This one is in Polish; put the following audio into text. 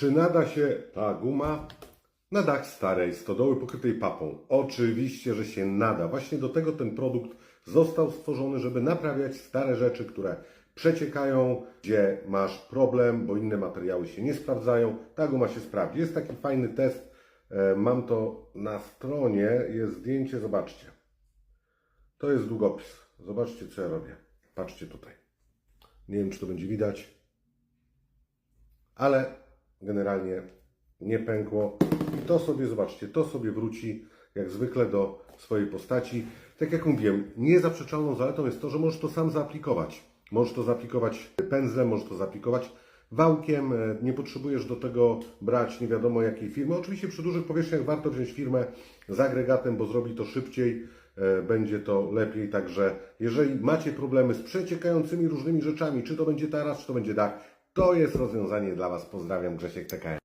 Czy nada się ta guma na dach starej stodoły pokrytej papą? Oczywiście, że się nada. Właśnie do tego ten produkt został stworzony, żeby naprawiać stare rzeczy, które przeciekają, gdzie masz problem, bo inne materiały się nie sprawdzają. Ta guma się sprawdzi. Jest taki fajny test. e, Mam to na stronie. Jest zdjęcie, zobaczcie. To jest długopis. Zobaczcie, co ja robię. Patrzcie tutaj. Nie wiem, czy to będzie widać, ale generalnie nie pękło. I to sobie, zobaczcie, to sobie wróci jak zwykle do swojej postaci. Tak jak mówiłem, niezaprzeczalną zaletą jest to, że możesz to sam zaaplikować. Możesz to zaaplikować pędzlem, możesz to zaaplikować wałkiem. E, Nie potrzebujesz do tego brać nie wiadomo jakiej firmy. Oczywiście przy dużych powierzchniach warto wziąć firmę z agregatem, bo zrobi to szybciej, e, będzie to lepiej. Także jeżeli macie problemy z przeciekającymi różnymi rzeczami, czy to będzie taras, czy to będzie dach, to jest rozwiązanie dla Was. Pozdrawiam, Grzesiek TKM.